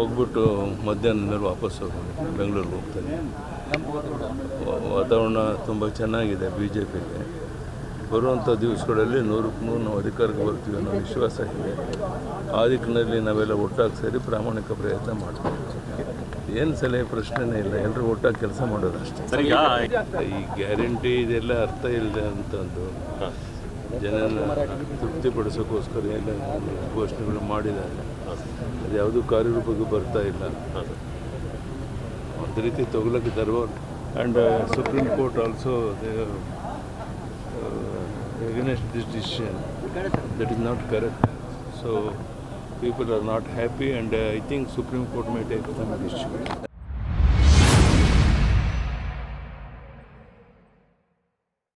ಹೋಗ್ಬಿಟ್ಟು ಮಧ್ಯಾಹ್ನದ ಮೇಲೆ ವಾಪಸ್ ಹೋಗ್ತೀವಿ ಬೆಂಗಳೂರಿಗೆ ಹೋಗ್ತಾರೆ ವಾ- ವಾತಾವರಣ ತುಂಬ ಚೆನ್ನಾಗಿದೆ ಬಿ ಜೆ ಪಿಗೆ ಬರುವಂಥ ದಿವಸಗಳಲ್ಲಿ ನೂರಕ್ಕೆ ನೂರು ನಾವು ಅಧಿಕಾರಕ್ಕೆ ಬರ್ತೀವಿ ಅನ್ನೋ ವಿಶ್ವಾಸ ಇದೆ. ಆ ದಿಕ್ಕಿನಲ್ಲಿ ನಾವೆಲ್ಲ ಒಟ್ಟಾಗಿ ಸೇರಿ ಪ್ರಾಮಾಣಿಕ ಪ್ರಯತ್ನ ಮಾಡ್ತೀವಿ. ಏನು ಸಲಹೆ ಪ್ರಶ್ನೆನೇ ಇಲ್ಲ ಎಲ್ಲರೂ ಒಟ್ಟಾಗಿ ಕೆಲಸ ಮಾಡೋದು ಅಷ್ಟೇ. ಈ ಗ್ಯಾರಂಟಿ ಇದೆಲ್ಲ ಅರ್ಥ ಇಲ್ಲದೆ ಅಂತಂದು ಜನನ ತೃಪ್ತಿಪಡಿಸೋಕ್ಕೋಸ್ಕರ ಎಲ್ಲ ಘೋಷಣೆಗಳು ಮಾಡಿದ್ದಾರೆ. ಅದು ಯಾವುದು ಕಾರ್ಯರೂಪಕ್ಕೆ ಬರ್ತಾ ಇಲ್ಲ. ಒಂದು ರೀತಿ ತಗೊಳಕ್ಕೆ ತರ್ಬ and supreme court also against this decision that is not correct so people are not happy and I think supreme court may take distribute